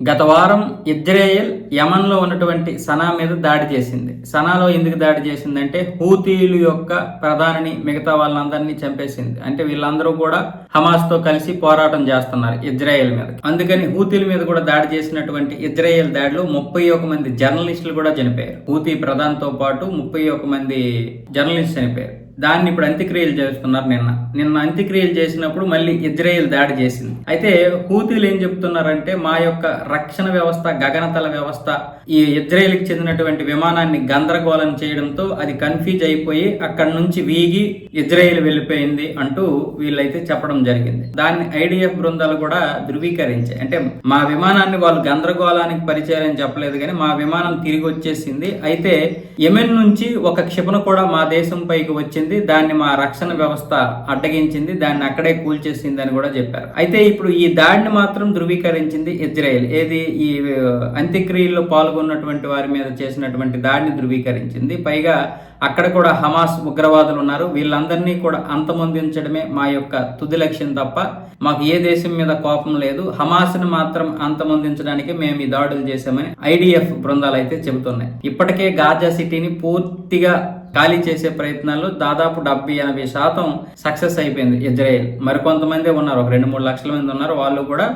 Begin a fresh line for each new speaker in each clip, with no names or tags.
గత వారం ఇజ్రాయెల్ యమన్లో ఉన్నటువంటి సనా మీద దాడి చేసింది. సనాలో ఎందుకు దాడి చేసిందంటే హూతీలు యొక్క ప్రధానిని మిగతా వాళ్ళందరినీ చంపేసింది. అంటే వీళ్ళందరూ కూడా హమాస్తో కలిసి పోరాటం చేస్తున్నారు ఇజ్రాయెల్ మీద. అందుకని హూతీల మీద కూడా దాడి చేసినటువంటి ఇజ్రాయెల్ దాడిలో ముప్పై ఒక మంది జర్నలిస్టులు కూడా చనిపోయారు. హూతీ ప్రధానితో పాటు ముప్పై ఒక మంది జర్నలిస్ట్ చనిపోయారు. దాన్ని ఇప్పుడు అంత్యక్రియలు చేస్తున్నారు నిన్న. నిన్న అంత్యక్రియలు చేసినప్పుడు మళ్ళీ ఇజ్రాయెల్ దాడి చేసింది. అయితే హూతీలు ఏం చెప్తున్నారంటే మా యొక్క రక్షణ వ్యవస్థ గగనతల వ్యవస్థ ఈ ఇజ్రాయెల్కి చెందినటువంటి విమానాన్ని గందరగోళం చేయడంతో అది కన్ఫ్యూజ్ అయిపోయి అక్కడి నుంచి వీగి ఇజ్రాయెల్ వెళ్ళిపోయింది అంటూ వీళ్ళైతే చెప్పడం జరిగింది. దాన్ని ఐడిఎఫ్ బృందాలు కూడా ధృవీకరించాయి. అంటే మా విమానాన్ని వాళ్ళు గందరగోళానికి పరిచయం చెప్పలేదు కానీ మా విమానం తిరిగి వచ్చేసింది. అయితే యెమెన్ నుంచి ఒక క్షిపణ కూడా మా దేశం పైకి వచ్చింది. దాన్ని మా రక్షణ వ్యవస్థ అడ్డగించింది దాన్ని అక్కడే కూల్చేసింది అని కూడా చెప్పారు. అయితే ఇప్పుడు ఈ దాడిని మాత్రం ధృవీకరించింది ఇజ్రాయెల్. ఏది? ఈ అంత్యక్రియల్లో పాల్గొన్నటువంటి వారి మీద చేసినటువంటి దాడిని ధృవీకరించింది. పైగా అక్కడ కూడా హమాస్ ఉగ్రవాదులు ఉన్నారు. వీళ్ళందరినీ కూడా అంతమొందించడమే మా యొక్క తుది లక్ష్యం తప్ప మాకు ఏ దేశం మీద కోపం లేదు. హమాస్ని మాత్రం అంతమొందించడానికి మేము ఈ దాడులు చేశామని ఐడిఎఫ్ బృందాలు అయితే చెబుతున్నాయి. ఇప్పటికే గాజా సిటీని పూర్తిగా ఖాళీ చేసే ప్రయత్నాల్లో దాదాపు డెబ్బై ఎనభై శాతం సక్సెస్ అయిపోయింది. ఇజ్రాయెల్ మరికొంతమంది ఉన్నారు. ఒక రెండు మూడు లక్షల మంది ఉన్నారు. వాళ్ళు కూడా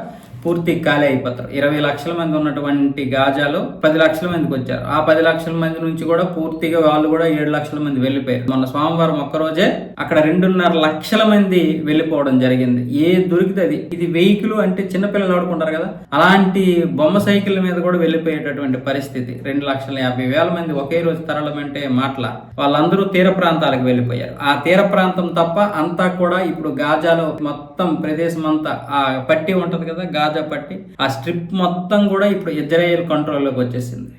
పూర్తి ఖాళీ అయిపోతారు. ఇరవై లక్షల మంది ఉన్నటువంటి గాజాలో పది లక్షల మందికి వచ్చారు. ఆ పది లక్షల మంది నుంచి కూడా పూర్తిగా వాళ్ళు కూడా ఏడు లక్షల మంది వెళ్ళిపోయారు. మొన్న సోమవారం ఒక్కరోజే అక్కడ రెండున్నర లక్షల మంది వెళ్ళిపోవడం జరిగింది. ఏ దొరికితే అది. ఇది వెహికల్ అంటే చిన్నపిల్లలు ఆడుకుంటారు కదా. అలాంటి బొమ్మ సైకిల్ మీద కూడా వెళ్ళిపోయేటటువంటి పరిస్థితి. రెండు లక్షల యాభై వేల మంది ఒకే రోజు తరలమంటే మాటల. వాళ్ళందరూ తీర ప్రాంతాలకు వెళ్ళిపోయారు. ఆ తీర ప్రాంతం తప్ప అంతా కూడా ఇప్పుడు గాజాలో మొత్తం ప్రదేశం అంతా ఆ పట్టి ఉంటది కదా గాజా పట్టి ఆ స్ట్రిప్ మొత్తం కూడా ఇప్పుడు ఇజ్రాయెల్ కంట్రోల్లోకి వచ్చేసింది.